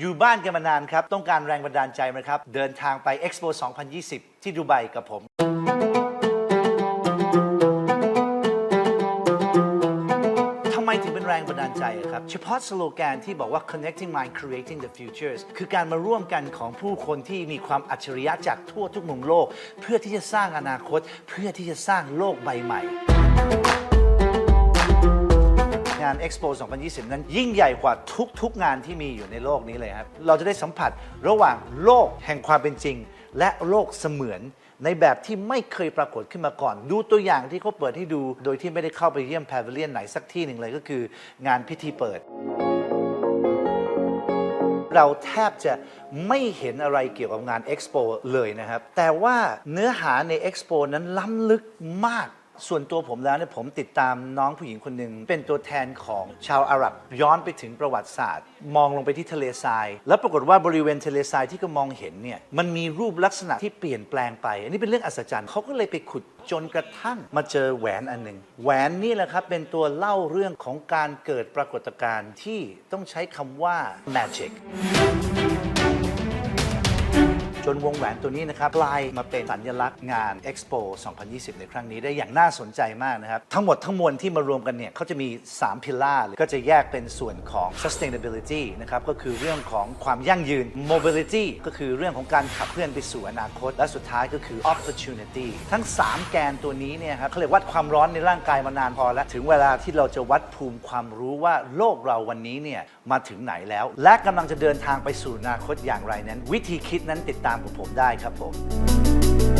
อยู่บ้านกันมานานครับ ต้องการแรงบันดาลใจไหมครับ เดินทางไป Expo 2020 ที่ดูไบกับผม ทำไมถึงเป็นแรงบันดาลใจครับ เฉพาะสโลแกนที่บอกว่า connecting mind creating the futures คือการมาร่วมกันของผู้คนที่มีความอัจฉริยะจากทั่วทุกมุมโลก เพื่อที่จะสร้างอนาคต เพื่อที่จะสร้างโลกใบใหม่ งาน Expo 2020 นั้นยิ่งใหญ่กว่าทุกๆงานที่มีอยู่ในโลกนี้เลยครับ เราจะได้สัมผัสระหว่างโลกแห่งความเป็นจริง และโลกเสมือนในแบบที่ไม่เคยปรากฏขึ้นมาก่อน ดูตัวอย่างที่เขาเปิดให้ดู โดยที่ไม่ได้เข้าไปเยี่ยมแพวิเลียนไหนสักที่หนึ่งเลยก็คืองานพิธีเปิด เราแทบจะไม่เห็นอะไรเกี่ยวกับงาน Expo เลยนะครับ แต่ว่าเนื้อหาใน Expo นั้นล้ำลึกมาก ส่วนตัวผมแล้วเนี่ยผมติดตามน้องผู้หญิงคนหนึ่งเป็นตัวแทนของชาวอาหรับย้อนไปถึงประวัติศาสตร์ มองลงไปที่ทะเลทราย แล้วปรากฏว่าบริเวณทะเลทรายที่ก็มองเห็นเนี่ยมันมีรูปลักษณะที่เปลี่ยนแปลงไป อันนี้เป็นเรื่องอัศจรรย์เขาก็เลยไปขุดจนกระทั่งมาเจอแหวนอันหนึ่งแหวนนี่แหละครับเป็นตัวเล่าเรื่องของการเกิดปรากฏการณ์ที่ต้องใช้คำว่า magic จนวงแหวนตัวนี้นะครับกลายมาเป็นสัญลักษณ์งาน Expo 2020 ในครั้งนี้ได้อย่างน่าสนใจมากนะครับ ทั้งหมดทั้งมวลที่มารวมกันเนี่ยเขาจะมี 3 พิล่าก็จะแยกเป็นส่วนของ sustainability นะครับก็คือเรื่องของความยั่งยืน mobility ก็คือเรื่องของการขับเคลื่อนไปสู่อนาคต และสุดท้ายก็คือ opportunity ทั้ง 3 แกนตัวนี้เนี่ยครับเขาเรียกวัดความร้อนในร่างกายมานานพอแล้ว ถึงเวลาที่เราจะวัดภูมิความรู้ว่าโลกเราวันนี้เนี่ยมาถึงไหนแล้ว และกำลังจะเดินทางไปสู่อนาคตอย่างไรนั้น วิธีคิดนั้นติดตามามของผมได้ครับผม